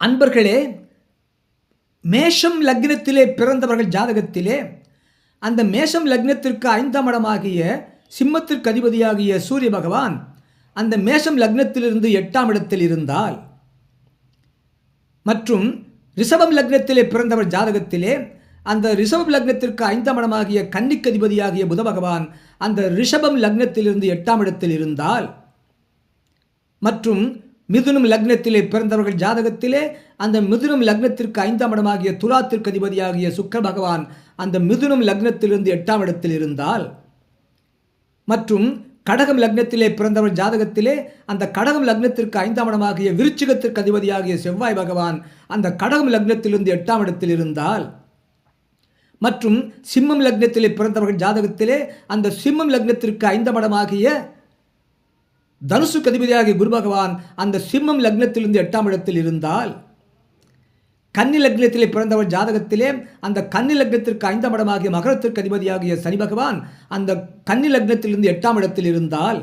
அன்பர்களே மேஷம் லக்னத்திலே பிறந்தவர்கள் ஜாதகத்திலே அந்த மேஷம் லக்னத்திற்கு ஐந்தாம் இடமாகிய சிம்மத்திற்கு அதிபதியாகிய சூரிய பகவான் அந்த மேஷம் லக்னத்திலிருந்து எட்டாம் இடத்தில் இருந்தால் மற்றும் ரிஷபம் லக்னத்திலே பிறந்தவர் ஜாதகத்திலே அந்த ரிஷபம் லக்னத்திற்கு ஐந்தாம் இடமாகிய கன்னிக்கு அதிபதியாகிய புத பகவான் அந்த ரிஷபம் லக்னத்திலிருந்து எட்டாம் இடத்தில் இருந்தால் மற்றும் மிதுனம் லக்னத்திலே பிறந்தவர்கள் ஜாதகத்திலே அந்த மிதுனம் லக்னத்திற்கு ஐந்தாம் இடமாகிய துலாத்திற்கு அதிபதியாகிய சுக்கர பகவான் அந்த மிதுனம் லக்னத்திலிருந்து எட்டாம் இடத்தில் இருந்தால் மற்றும் கடகம் லக்னத்திலே பிறந்தவர் ஜாதகத்திலே அந்த கடகம் லக்னத்திற்கு ஐந்தாம் இடமாகிய விருச்சிகத்திற்கு அதிபதியாகிய செவ்வாய் பகவான் அந்த கடகம் லக்னத்திலிருந்து எட்டாம் இடத்தில் இருந்தால் மற்றும் சிம்மம் லக்னத்திலே பிறந்தவர்கள் ஜாதகத்திலே அந்த சிம்மம் லக்னத்திற்கு ஐந்தாம் இடமாகிய தனுசுக்கு அதிபதியாகிய குரு பகவான் அந்த சிம்மம் லக்னத்திலிருந்து எட்டாம் இடத்தில் இருந்தால் கன்னி லக்னத்திலே பிறந்தவர் ஜாதகத்திலே அந்த கன்னி லக்னத்திற்கு ஐந்தாம் இடமாகிய மகரத்திற்கு அதிபதியாகிய சனி பகவான் அந்த கன்னி லக்னத்திலிருந்து எட்டாம் இடத்தில் இருந்தால்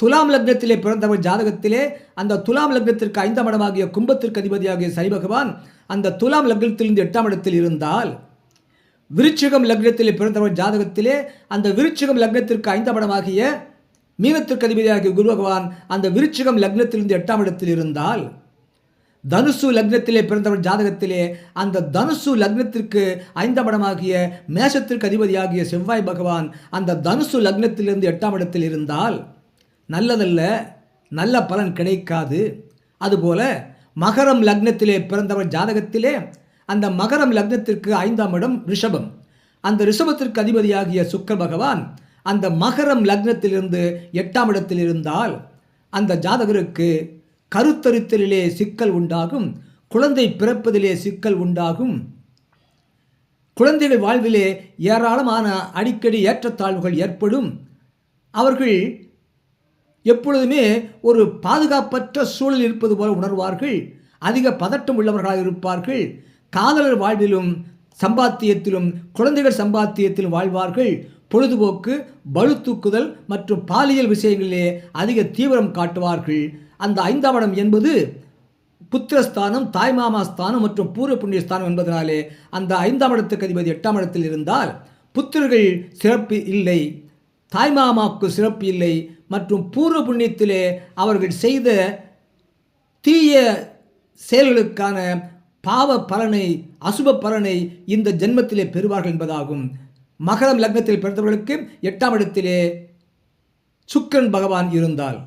துலாம் லக்னத்திலே பிறந்தவர் ஜாதகத்திலே அந்த துலாம் லக்னத்திற்கு ஐந்தாம் இடமாகிய கும்பத்திற்கு அதிபதியாகிய சனி பகவான் அந்த துலாம் லக்னத்திலிருந்து எட்டாம் இடத்தில் இருந்தால் விருச்சிகம் லக்னத்திலே பிறந்தவர் ஜாதகத்திலே அந்த விருச்சிகம் லக்னத்திற்கு ஐந்தாம் இடமாகிய மீனத்திற்கு அதிபதியாகிய குரு பகவான் அந்த விருச்சிகம் லக்னத்திலிருந்து எட்டாம் இடத்தில் இருந்தால் தனுசு லக்னத்திலே பிறந்தவர் ஜாதகத்திலே அந்த தனுசு லக்னத்திற்கு ஐந்தாம் இடமாகிய மேஷத்திற்கு அதிபதியாகிய செவ்வாய் பகவான் அந்த தனுசு லக்னத்திலிருந்து எட்டாம் இடத்தில் இருந்தால் நல்லதல்ல நல்ல பலன் கிடைக்காது. அதுபோல மகரம் லக்னத்திலே பிறந்தவர் ஜாதகத்திலே அந்த மகரம் லக்னத்திற்கு ஐந்தாம் இடம் ரிஷபம். அந்த ரிஷபத்திற்கு அதிபதியாகிய சுக்கர பகவான் அந்த மகரம் லக்னத்திலிருந்து எட்டாம் இடத்தில் இருந்தால் அந்த ஜாதகருக்கு கருத்தரித்தலிலே சிக்கல் உண்டாகும் குழந்தை பிறப்பதிலே சிக்கல் உண்டாகும். குழந்தைகள் வாழ்விலே ஏராளமான அடிக்கடி ஏற்றத்தாழ்வுகள் ஏற்படும். அவர்கள் எப்பொழுதுமே ஒரு பாதுகாப்பற்ற சூழல் இருப்பது போல உணர்வார்கள். அதிக பதட்டம் உள்ளவர்களாக இருப்பார்கள். காதலர் வாழ்விலும் சம்பாத்தியத்திலும் குழந்தைகள் சம்பாத்தியத்திலும் வாழ்வார்கள். பொழுதுபோக்கு பலு தூக்குதல் மற்றும் பாலியல் விஷயங்களிலே அதிக தீவிரம் காட்டுவார்கள். அந்த ஐந்தாம் இடம் என்பது புத்திரஸ்தானம் தாய்மாமா ஸ்தானம் மற்றும் பூர்வ புண்ணிய ஸ்தானம் என்பதனாலே அந்த ஐந்தாம் இடத்துக்கு அதிபதி எட்டாம் இடத்தில் இருந்தால் புத்திரர்கள் சிறப்பு இல்லை தாய்மாமாவுக்கு சிறப்பு இல்லை மற்றும் பூர்வ புண்ணியத்திலே அவர்கள் செய்த தீய செயல்களுக்கான பாவ பலனை அசுப பலனை இந்த ஜென்மத்திலே பெறுவார்கள் என்பதாகும். மகரம் லக்னத்தில் பிறந்தவர்களுக்கு எட்டாம் இடத்திலே சுக்கரன் பகவான் இருந்தால்